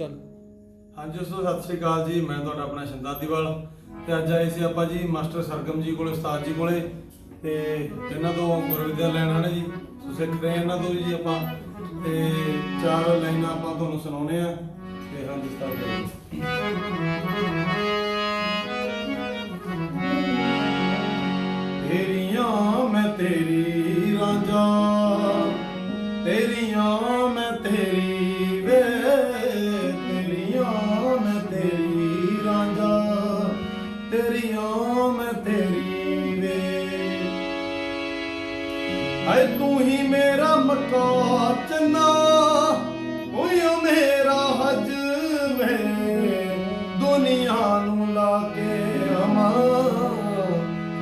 ਚੱਲ। ਹਾਂਜੀ ਦੋਸਤੋ, ਸਤਿ ਸ੍ਰੀ ਅਕਾਲ ਜੀ। ਮੈਂ ਤੁਹਾਡਾ ਆਪਣਾ ਸ਼ੰਦਾਦੀਵਾਲ ਤੇ ਅੱਜ ਆਏ ਸੀ ਆਪਾਂ ਜੀ ਮਾਸਟਰ ਸਰਗਮ ਜੀ ਕੋਲੇ, ਉਸਤਾਦ ਜੀ ਕੋਲੇ। ਤੇ ਇਹਨਾਂ ਤੋਂ ਗੁਰਵਿਦਿਆ ਲੈਣ ਆਣੇ ਜੀ। ਸੋ ਸਿੱਖ ਰਹੇ ਇਹਨਾਂ ਤੋਂ ਜੀ ਆਪਾਂ। ਤੇ ਚਾਰ ਲਾਈਨਾਂ ਆਪਾਂ ਤੁਹਾਨੂੰ ਸੁਣਾਉਣੇ ਆ। ਤੇ ਹਾਂਜੀ, ਉਸਤਾਦ ਜੀ। ਤੇਰੀਆਂ ਮੈਂ ਤੇਰੀ ਰਾਂਝਾ। ਤੇਰੀਆਂ ਮੈਂ ਤੇਰੀ ਹਾਏ ਤੂੰ ਹੀ ਮੇਰਾ ਮਕਾ ਚੰਨਾ ਓਏ ਓ ਮੇਰਾ ਹਜ ਵੇ ਦੁਨੀਆ ਨੂੰ ਲਾ ਕੇ ਅਮਾ,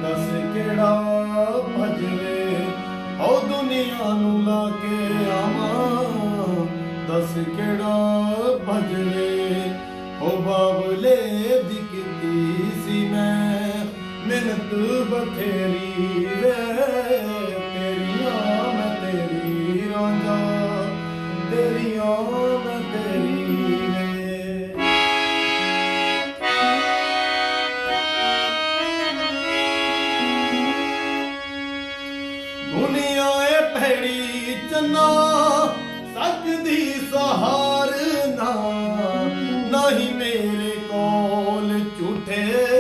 ਦੱਸ ਕਿਹੜਾ ਭਜਵੇ। ਓ ਦੁਨੀਆ ਨੂੰ ਲਾ ਕੇ ਆਵਾਂ ਦੱਸ ਕਿਹੜਾ ਭਜਵੇ। ਓ ਬਾਬਲੇ ਦੀ ਕੀਤੀ ਸੀ ਮੈਂ, ਮਿਹਨਤ ਬਥੇਰੀ ਵੇ। ਤੇਰੀਆਂ ਮੈਂ ਤੇਰੀ ਰਾਂਝਾ ਤੇਰੀਆਂ ਮੈਂ ਤੇਰੀ ਵੇ। ਦੁਨੀਆ ਏ ਭੈੜੀ ਚੰਨਾ, ਸੱਚ ਦੀ ਸਹਾਰ ਨਾ, ਨਹੀਂ ਮੇਰੇ ਕੋਲ ਝੂਠੇ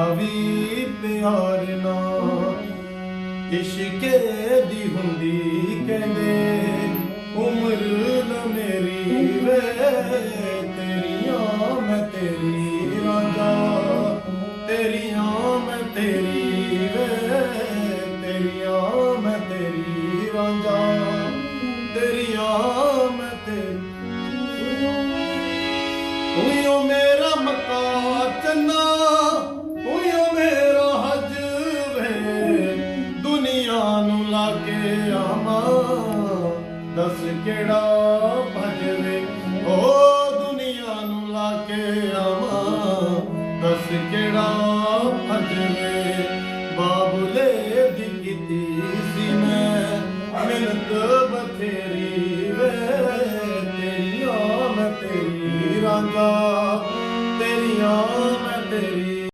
ਝੂਠਾ ਵੀ ਪਿਆਰ ਨਾ ਇਸ਼ਕੇ ਦੀ ਹੁੰਦੀ ਕਹਿੰਦੇ, ਉਮਰ ਨ ਮੇਰੀ ਵੇ, ਤੇਰੀਆਂ ਮੈਂ ਤੇਰੀ ਰਾਂਝਾ। ਤੇਰੀਆਂ ਮੈਂ ਤੇਰੀ ਵੇ, ਤੇਰੀਆਂ ਮੈਂ ਤੇਰੀ ਰਾਂਝਾ। ਤੇਰੀਆਂ ਮੈਂ ਤੇਰੀ ਓਯੋ ਮੇਰਾ ਮਕਾ ਚੰਨਾ। ਨੂੰ ਲਾਗੇ ਆਮਾ ਦੱਸ ਕਿਹੜਾ ਭਜਵੇ ਓ ਦੁਨੀਆ ਨੂੰ ਲਾਗੇ ਆਮਾ ਦੱਸ ਕਿਹੜਾ ਭਜਵੇ ਬਾਬਲੇ ਦੀ ਕੀਤੀ ਸੀ ਮੈਂ ਮਿਹਨਤ ਬਥੇਰੀ ਵੇ। ਤੇਰੀਆਂ ਮੈਂ ਤੇਰੀ ਰਾਂਗਾ ਤੇਰੀਆਂ ਮੈਂ ਤੇਰੀ